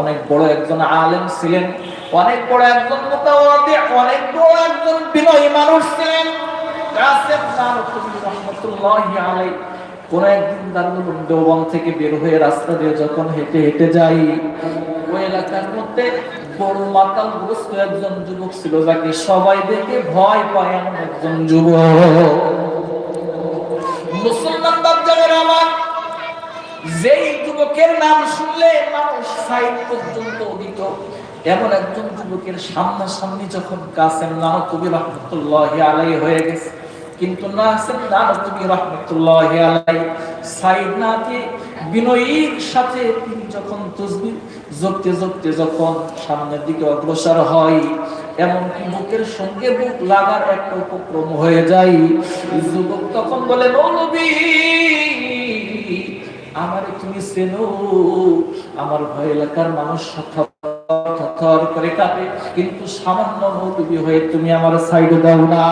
অনেক বড় একজন আলেম ছিলেন, অনেক বড় একজন অনেক বড় একজন বিনয়ী মানুষ ছিলেন। কোন থেকে বের হয়ে রাস্তা দিয়ে যখন হেঁটে হেঁটে ওই এলাকার মধ্যে একজন যুবক ছিল, যাকে সবাই দেখে ভয় একজন যুবক। যেই যুবকের নাম শুনলে মানুষ সাইড পর্যন্ত দিত এমন একজন যুবকের সামনাসামনি যখন কাসেম নানতুবি রহমতুল্লাহ আলাই হয়ে গেছে, কিন্তু নাসেম নানতুবি রহমতুল্লাহ আলাই সাইড বিনয়ীর সাথে তিনি যখন যখন সামনের দিকে অগ্রসর হয় এমনকি বুকের সঙ্গে বুক লাগার একটা উপক্রম হয়ে যায়। যুবক তখন বলে মৌলবী আমারে তুমি চেনো, আমার ভয় এলাকার মানুষ করে কাঁপে, কিন্তু সামান্য মৌলবী হয়ে তুমি আমার সাইডে দাও না।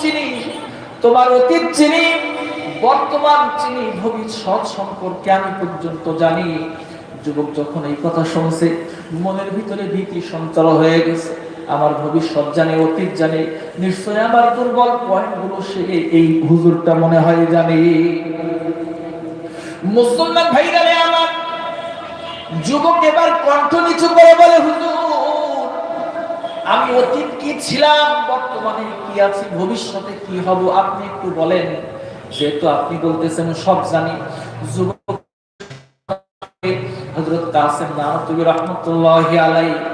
চিনি, তোমার অতীত চিনি, বর্তমান চিনি, ভবিষ্যৎ সম্পর্কে আমি পর্যন্ত জানি। যুবক যখন এই কথা শুনছে, মনের ভিতরে ভীতি সঞ্চার হয়ে গেছে। আমার ভবিষ্যৎ জানে, অতীত জানে। নিশ্চয় আমার দুর্বল পয়েন্টগুলো সে এই হুজুরটা মনে হয় জানে। মুসলমান ভাইরা আমার যুবক এবার কণ্ঠ নিচু করে বলে, হুজুর, আমি অতীত কি ছিলাম? বর্তমানে কি আছি? ভবিষ্যতে কি হব? আপনি একটু বলেন। যেহেতু আপনি বলতেছেন সব জানি। যুবক, হযরত কাসিম নানতুবি রাহমাতুল্লাহি আলাইহি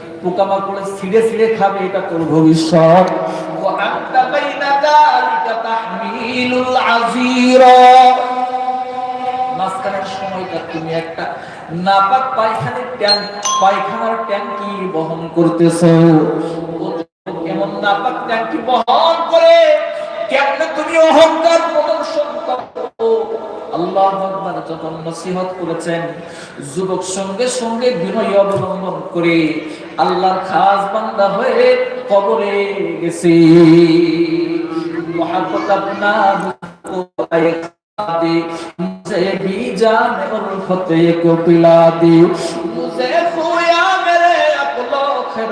পোকামাকড়ে ছিঁড়ে ছিঁড়ে খাবে এটা তোর ভবিষ্যৎ? ও আনতা বাইনা যালিকা তাহমিলুল আযীরা। মাঝখানের সময়টা তুমি একটা নাপাক পায়খানার ট্যাঙ্ক পায়খানার ট্যাঙ্কি বহন করতেছো। এমন নাপাক ট্যাঙ্কি বহন করে কেমনে তুমি অহংকার প্রদর্শন করো? আল্লাহ আকবার যখন নসিহত করেছেন যুবক সঙ্গে সঙ্গে বিনয় অবলম্বন করে আল্লাহর খাস বান্দা হয়ে কবরে গেছি। মহাব্বত আপনার মুঝে বিজান ওর ফতে কো পিলা দি। মুঝে খোয়া মেরে আপলো খের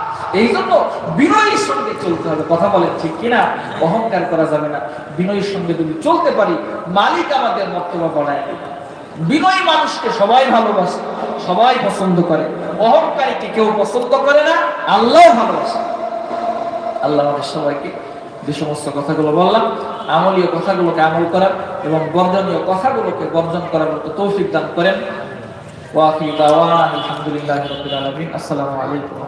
এই জন্য বিনয়ের সঙ্গে চলতে হবে। কথা বলেন ঠিক কিনা? অহংকার করা যাবে না। বিনয়ের সঙ্গে যদি চলতে পারি, মালিক আমাদের মর্তবা বাড়ায় বিনয়ী মানুষকে সবাই ভালোবাসে, সবাই পছন্দ করে। অহংকারীকে কেউ পছন্দ করে না, আল্লাহ ভালোবাসে। আল্লাহ আমাদের সবাইকে যে সমস্ত কথাগুলো বললাম, আমলীয় কথাগুলোকে আমল করার এবং বর্জনীয় কথাগুলোকে বর্জন করার মতো তৌফিক দান করেন। ওয়াকি দাওয়ান আলহামদুলিল্লাহ রবিল আলমিন। আসসালামু আলাইকুম